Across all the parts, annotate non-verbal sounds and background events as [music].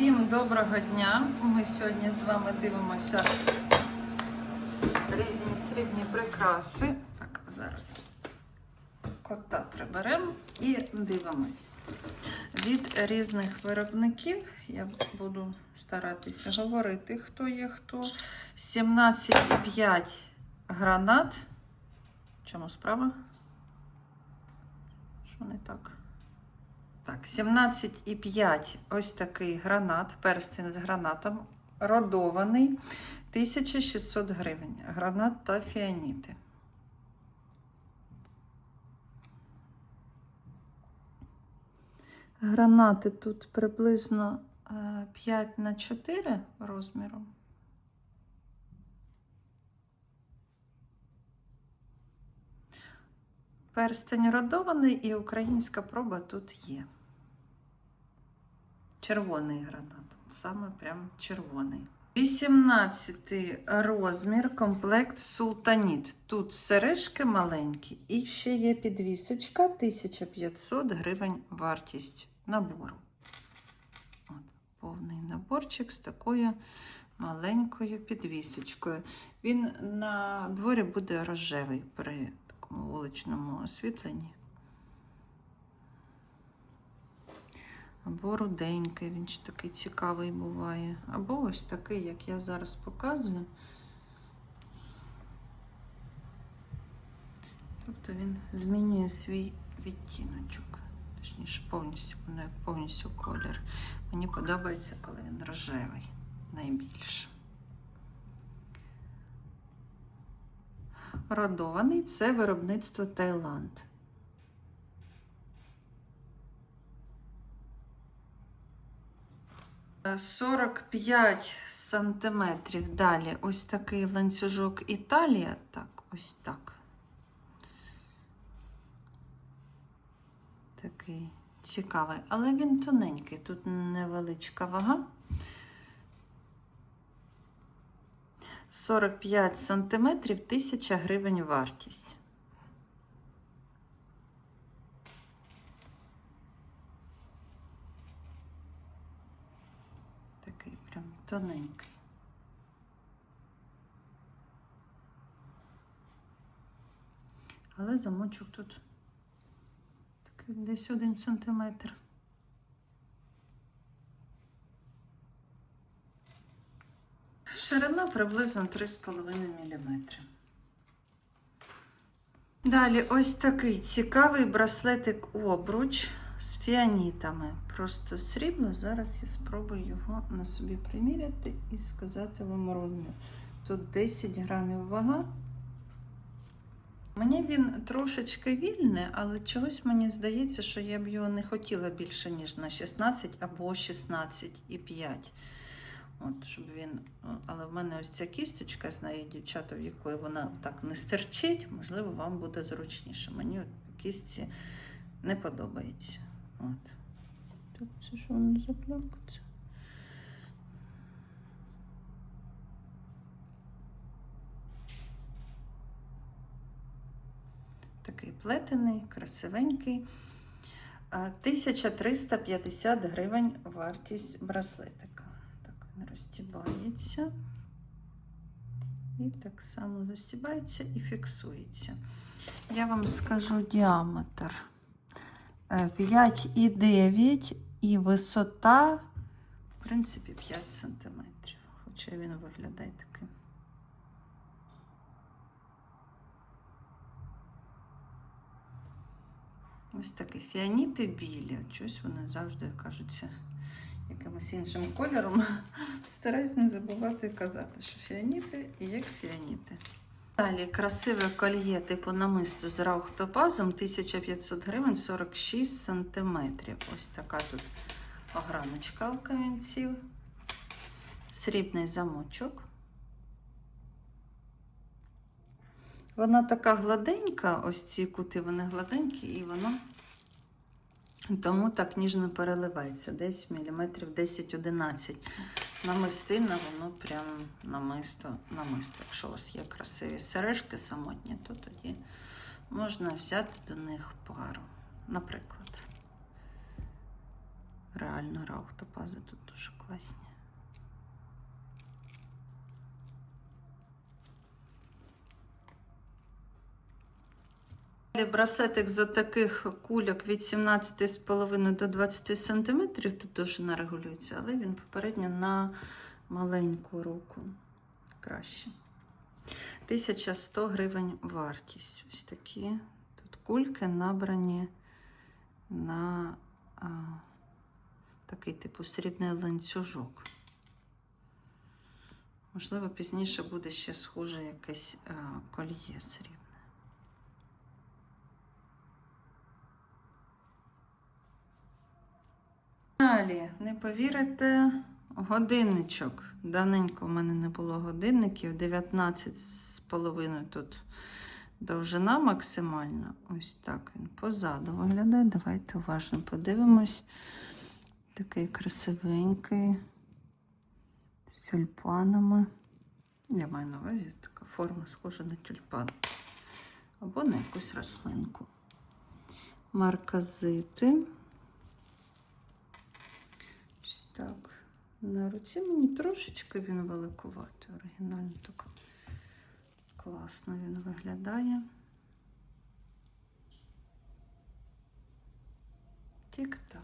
Всім доброго дня! Ми сьогодні з вами дивимося різні срібні прикраси. Так, зараз кота приберемо і дивимось. Від різних виробників я буду старатися говорити, хто є хто. 17,5 гранат. Чому справа? Що не так? Так, 17,5 ось такий гранат, перстень з гранатом, родований 1600 гривень. Гранат та фіаніти. Гранати тут приблизно е, 5 на 4 розміром. Перстень родований і українська проба тут є. Червоний гранат. Саме прям червоний. 18 розмір, комплект султаніт. Тут сережки маленькі і ще є підвісочка 1500 гривень вартість набору. От, повний наборчик з такою маленькою підвісочкою. Він на дворі буде рожевий при такому вуличному освітленні. Або руденький, він ж такий цікавий буває. Або ось такий, як я зараз показую. Тобто він змінює свій відтіночок. Точніше, повністю, ну, як повністю колір. Мені подобається, коли він рожевий найбільше. Родований це виробництво Таїланд. 45 сантиметрів. Далі ось такий ланцюжок Італія. Так, ось так. Такий цікавий, але він тоненький. Тут невеличка вага. 45 сантиметрів, 1000 гривень вартість. Такий прям тоненький. Але замочок тут такий десь один сантиметр. Ширина приблизно 3,5 мм. Далі ось такий цікавий браслетик обруч з фіанітами. Просто срібло. Зараз я спробую його на собі приміряти і сказати вам розмір. Тут 10 грамів вага. Мені він трошечки вільний, але чогось мені здається, що я б його не хотіла більше, ніж на 16 або 16,5. От, щоб він, але в мене ось ця кісточка, знає дівчата, в якої вона так не стерчить, можливо, вам буде зручніше. Мені кістці не подобається. От. Тут це що воно заплакаться? Такий плетений, красивенький. 1350 гривень вартість браслетика. Так, він розтібається. І так само застібається і фіксується. Я вам скажу діаметр. Е, 5,9 і висота, в принципі, 5 см. Хоча він виглядає таким. Ось такі фіаніти білі. Чогось вони завжди кажуться якимось іншим кольором. Стараюсь не забувати казати, що фіаніти і як фіаніти. Далі красиве кольє типу намисту з раухтопазом 1500 гривень 46 сантиметрів. Ось така тут ограночка у камінців. Срібний замочок. Вона така гладенька, ось ці кути, вони гладенькі, і воно тому так ніжно переливається. Десь міліметрів 10-11. Намистина, воно прям намисто, намисто. Якщо у вас є красиві сережки самотні, то тоді можна взяти до них пару. Наприклад, Реально раух топази тут дуже класні. Браслетик з таких кульок від 17,5 до 20 см тут довжина регулюється, але він попередньо на маленьку руку краще. 1100 гривень вартість. Ось такі тут кульки набрані на а, такий типу срібний ланцюжок. Можливо, пізніше буде ще схоже якесь а, кольє срібне. Далі, не повірите, годинничок. Давненько в мене не було годинників. 19 з половиною тут довжина максимальна. Ось так він позаду виглядає. Давайте уважно подивимось. Такий красивенький, з тюльпанами. Я маю на увазі така форма схожа на тюльпан. Або на якусь рослинку. Марказити. Так. На руці мені трошечки він великуватий. Оригінально так класно він виглядає. Тік-так.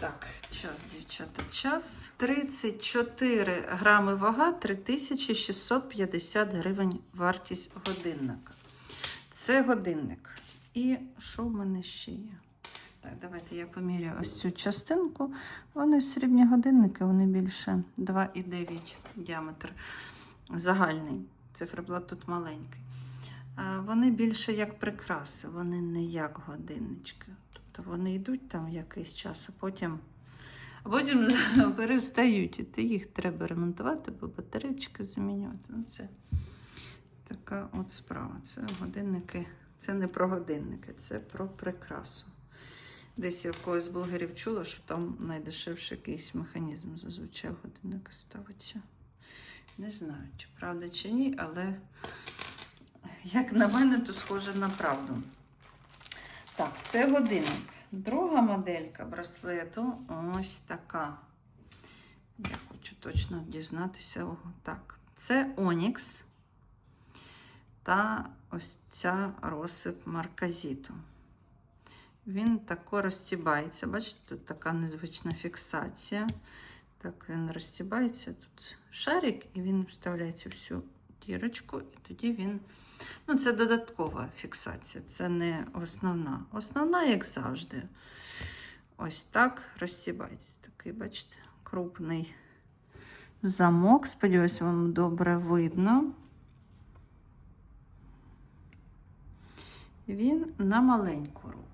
Так, час, дівчата, час. 34 грами вага, 3650 гривень вартість годинника. Це годинник. І що в мене ще є? Так, давайте я поміряю ось цю частинку. Вони срібні годинники, вони більше 2,9 діаметр загальний. Циферблат тут маленький. Вони більше як прикраси, вони не як годиннички. Тобто вони йдуть там якийсь час, а потім, а потім [laughs] перестають. І ти їх треба ремонтувати, бо батарейки замінювати. Ну, це така от справа. Це годинники, це не про годинники, це про прикрасу. Десь я в когось з блогерів чула, що там найдешевший якийсь механізм зазвичай годинника ставиться. Не знаю, чи правда, чи ні, але як на мене, то схоже на правду. Так, це годинник. Друга моделька браслету ось така. Я хочу точно дізнатися. Так, це Онікс та ось ця розсип марказіту. Він тако розтібається. Бачите, тут така незвична фіксація. Так, він розтібається. Тут шарик, і він вставляється всю дірочку, і тоді він. Ну, це додаткова фіксація, це не основна. Основна, як завжди, ось так розтібається. Такий, бачите, крупний замок. Сподіваюся, вам добре видно. Він на маленьку руку.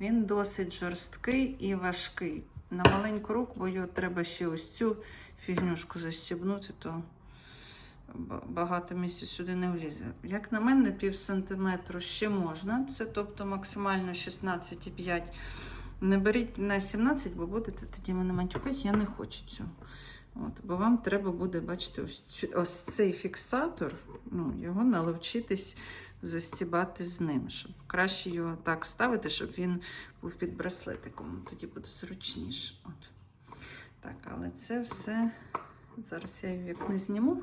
Він досить жорсткий і важкий. На маленьку руку, бо його треба ще ось цю фігнюшку застібнути, то багато місця сюди не влізе. Як на мене, пів сантиметру ще можна. Це тобто максимально 16,5. Не беріть на 17, бо будете тоді мене матюкати, я не хочу цього. От, бо вам треба буде, бачити, ось, ось цей фіксатор, ну, його наловчитись застібати з ним, щоб краще його так ставити, щоб він був під браслетиком. Тоді буде зручніше. От. Так, але це все. Зараз я його як не зніму.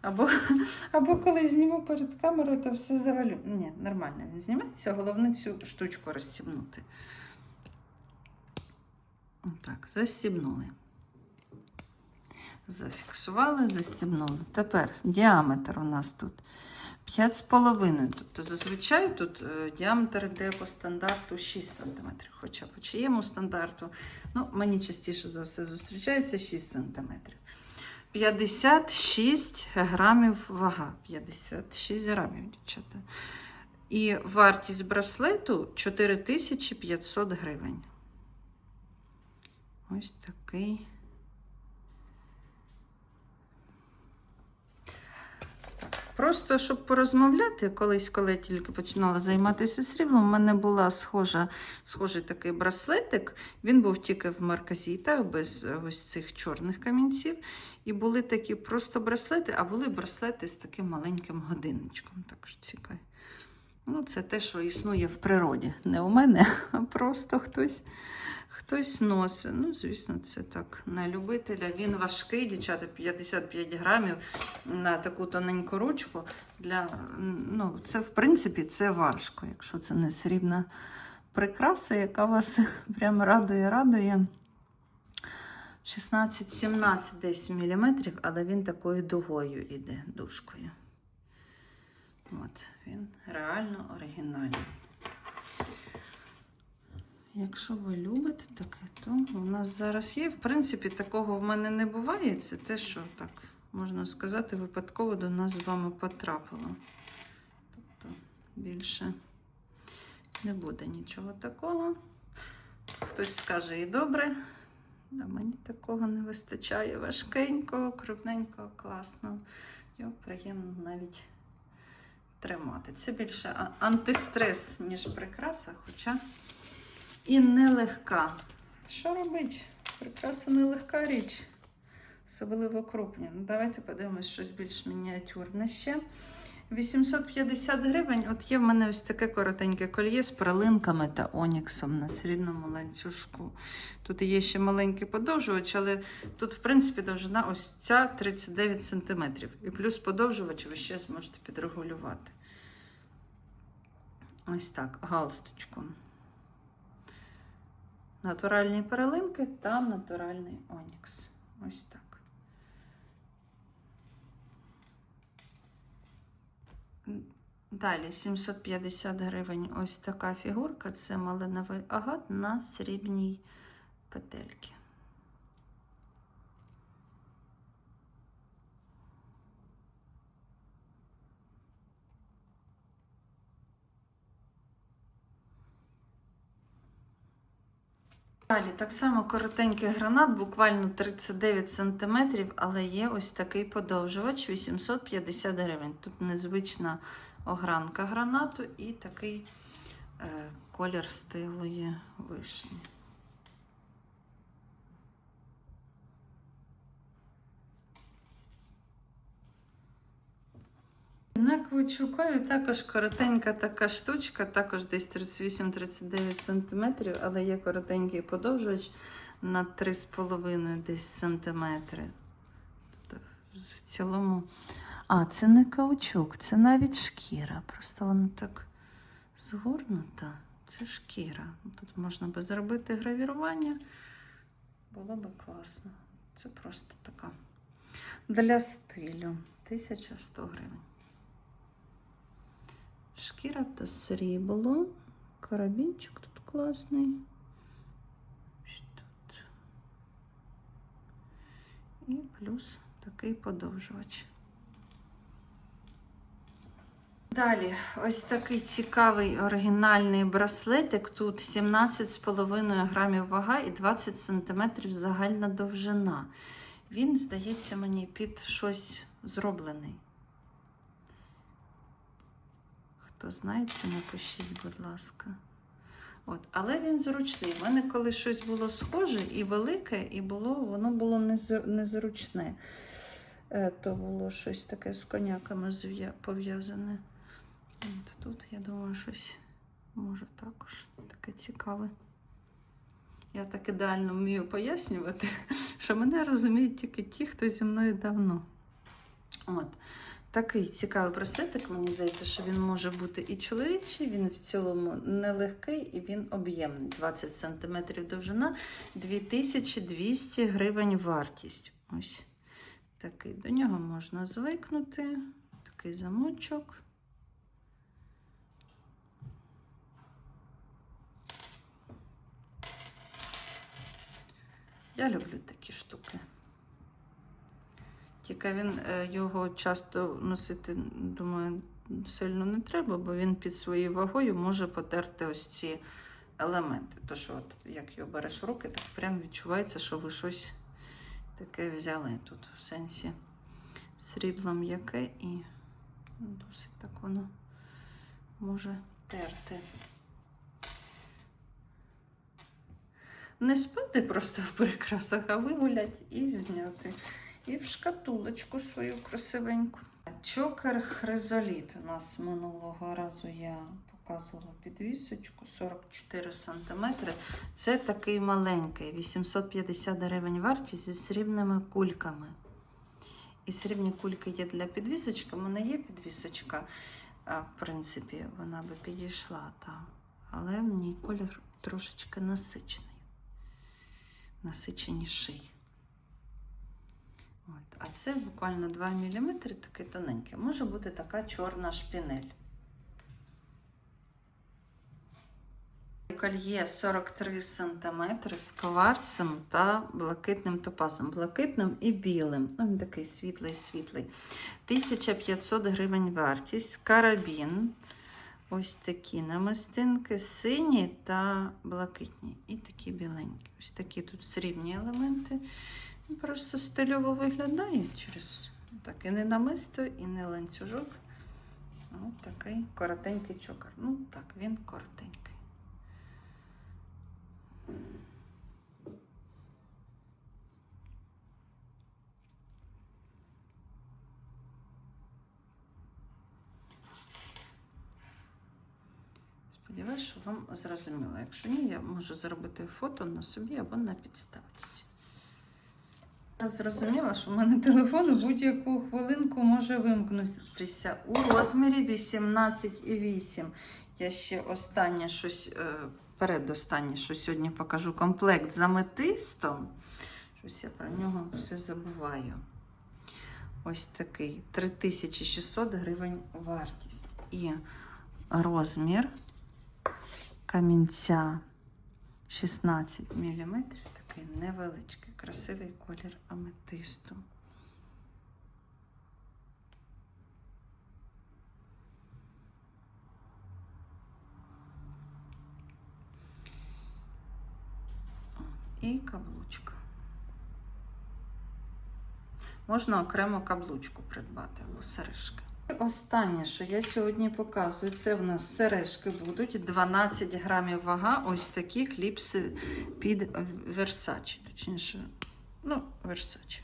Або, [laughs] або коли зніму перед камерою, то все завалю. Ні, нормально він знімається, головне цю штучку розстібнути. Так, застібнули. Зафіксували, застібнули. Тепер діаметр у нас тут 5,5. Тобто зазвичай тут е, діаметр йде по стандарту 6 см. Хоча по чиєму стандарту, ну, мені частіше за все зустрічається 6 см. 56 грамів вага. 56 грамів, дівчата. І вартість браслету 4500 гривень. Ось такий. Просто щоб порозмовляти, колись, коли я тільки починала займатися сріблом, у мене була схожа, схожий такий браслетик. Він був тільки в марказітах, без е, ось цих чорних камінців. І були такі просто браслети, а були браслети з таким маленьким годинничком. Також цікаві. Ну, це те, що існує в природі. Не у мене, а просто хтось, Хтось носить. Ну, звісно, це так на любителя. Він важкий, дівчата, 55 грамів на таку тоненьку ручку. Для, ну, це, в принципі, це важко, якщо це не срібна прикраса, яка вас [laughs] прямо радує, радує. 16-17 десь міліметрів, але він такою дугою іде, дужкою. От, він реально оригінальний. Якщо ви любите таке, то у нас зараз є. В принципі, такого в мене не буває. Це те, що так, можна сказати, випадково до нас з вами потрапило. Тобто більше не буде нічого такого. Хтось скаже і добре. А мені такого не вистачає важкенького, крупненького, класного. Його приємно навіть тримати. Це більше антистрес, ніж прикраса, хоча і нелегка. Що робить? Прикраса нелегка річ, особливо крупні. Ну, давайте подивимось щось більш мініатюрне ще. 850 гривень. От є в мене ось таке коротеньке кольє з пралинками та оніксом на срібному ланцюжку. Тут є ще маленький подовжувач, але тут, в принципі, довжина ось ця 39 см. І плюс подовжувач ви ще зможете підрегулювати. Ось так, галстучком. Натуральні перелинки та натуральний онікс. Ось так. Далі 750 гривень ось така фігурка. Це малиновий агат на срібній петельці. Далі так само коротенький гранат, буквально 39 см, але є ось такий подовжувач 850 гривень. Тут незвична огранка гранату і такий е, колір стилої вишні. На Квачукові також коротенька така штучка, також десь 38-39 см, але є коротенький подовжувач на 3,5 десь сантиметри. Тобто В цілому. А, це не каучук, це навіть шкіра. Просто воно так згорнута. Це шкіра. Тут можна би зробити гравірування. Було би класно. Це просто така. Для стилю 1100 гривень. Шкіра та срібло. Карабінчик тут класний. Тут. І плюс такий подовжувач. Далі, ось такий цікавий оригінальний браслетик. Тут 17,5 грамів вага і 20 см загальна довжина. Він, здається, мені під щось зроблений. Хто знає, це напишіть, будь ласка. От. Але він зручний. У мене коли щось було схоже і велике, і було, воно було незручне. Е, То було щось таке з коняками пов'язане. Тут, я думаю, щось може також таке цікаве. Я так ідеально вмію пояснювати, [laughs] що мене розуміють тільки ті, хто зі мною давно. От. Такий цікавий браслетик, мені здається, що він може бути і чоловічий, він в цілому нелегкий і він об'ємний. 20 см довжина, 2200 гривень вартість. Ось такий. До нього можна звикнути. Такий замочок. Я люблю такі штуки. Тільки він е, його часто носити, думаю, сильно не треба, бо він під своєю вагою може потерти ось ці елементи. Тож, от, як його береш в руки, так прям відчувається, що ви щось таке взяли тут в сенсі срібло м'яке і досить так воно може терти. Не спати просто в прикрасах, а вигулять і зняти. І в шкатулочку свою красивеньку. Чокер хризоліт у нас минулого разу я показувала підвісочку 44 см. Це такий маленький, 850 гривень вартість зі срібними кульками. І срібні кульки є для підвісочки. У мене є підвісочка, в принципі, вона би підійшла там. Але в ній колір трошечки насичений. Насиченіший. А це буквально 2 мм, такий тоненький. Може бути така чорна шпінель. Кольє 43 см з кварцем та блакитним топазом. Блакитним і білим. Ну, він такий світлий, світлий. 1500 гривень вартість. Карабін. Ось такі намистинки сині та блакитні. І такі біленькі. Ось такі тут срібні елементи. Просто стильово виглядає через так, і не намисто, і не ланцюжок. Ось такий коротенький чокер. Ну так, він коротенький. Сподіваюсь, що вам зрозуміло. Якщо ні, я можу зробити фото на собі або на підставці. Зрозуміла, що в мене телефон у будь-яку хвилинку може вимкнутися у розмірі 18,8. Я ще останнє щось, е, передостаннє, що сьогодні покажу комплект з аметистом. Щось я про нього все забуваю. Ось такий 3600 гривень вартість. І розмір камінця 16 мм. Такий невеличкий, красивий колір аметисту. І каблучка. Можна окремо каблучку придбати або сережки. Останнє, що я сьогодні показую, це в нас сережки будуть 12 грамів вага. Ось такі кліпси під Versace. Точніше, ну, Versace.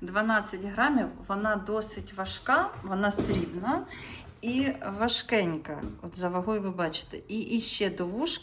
12 грамів, вона досить важка, вона срібна і важкенька. От за вагою ви бачите. І, і ще до вушка